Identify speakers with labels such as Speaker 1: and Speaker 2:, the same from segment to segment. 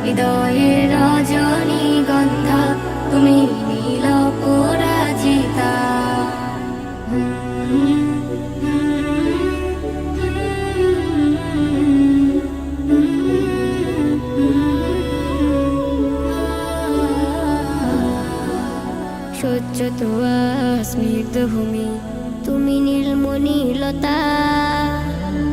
Speaker 1: পরাজিতা হৃদয়ে রজনী তুমি নীল পরাজিতা। সহ্য তোয়া স্নিগ্ধ ভূমি তুমি নীলমণি লতা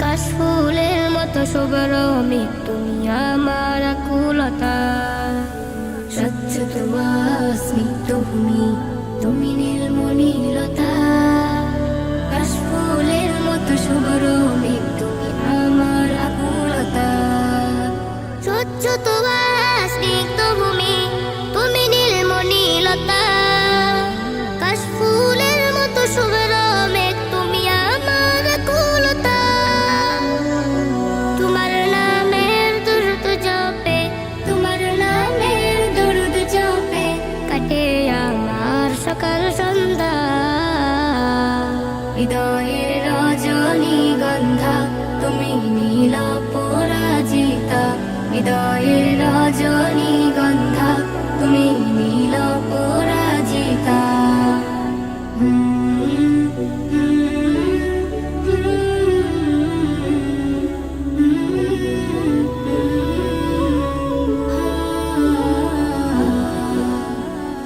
Speaker 1: কাশফুলের মতো শোভরমে তুমি আকুলতা স্বচ্ছ তোয়া স্নিগ্ধ ভূমি তুমি নীলমণিলতা কাশফুলের মতো শোভরমে তুমি আমার আকুলতা স্বচ্ছ তোয়া স্নিগ্ধ তুমি নীল পরাজিতা হৃদয়ের রজনী গন্ধা তুমি নীল পরাজিতা।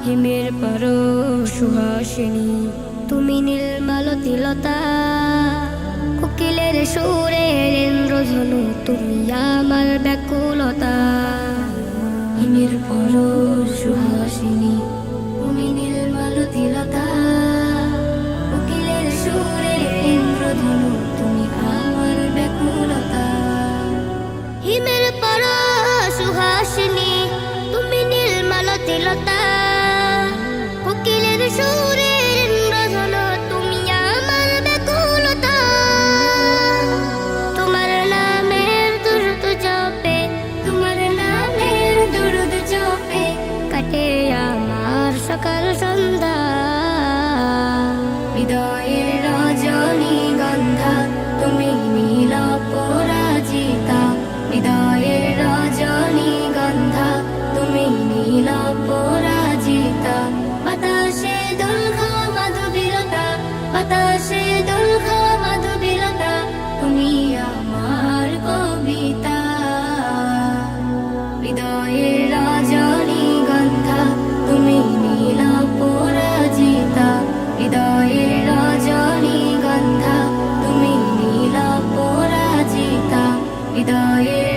Speaker 1: হিমের পর সুহাসিনী তুমি নীলমালতি লতা কোকিলের সুরের ইন্দ্রধনু তুমি আমার ব্যাকুলতা। হিমের পর সুহাসিনী তুমি নীলমালতি লতা কোকিলের সুরের ইন্দ্রধনু তুমি আমার ব্যাকুলতা। হিমের পর সুহাসিনী তুমি নীলমালতি লতা কোকিলের সুরের বাতাসে দোল খাওয়া দুবিলতা তুমি আমার কবিতা। হৃদয়ের রাজনী গন্ধা তুমি নীল পরাজিতা। হৃদয়ের রাজনী গন্ধা তুমি নীল পরাজিতা। হৃদয়ের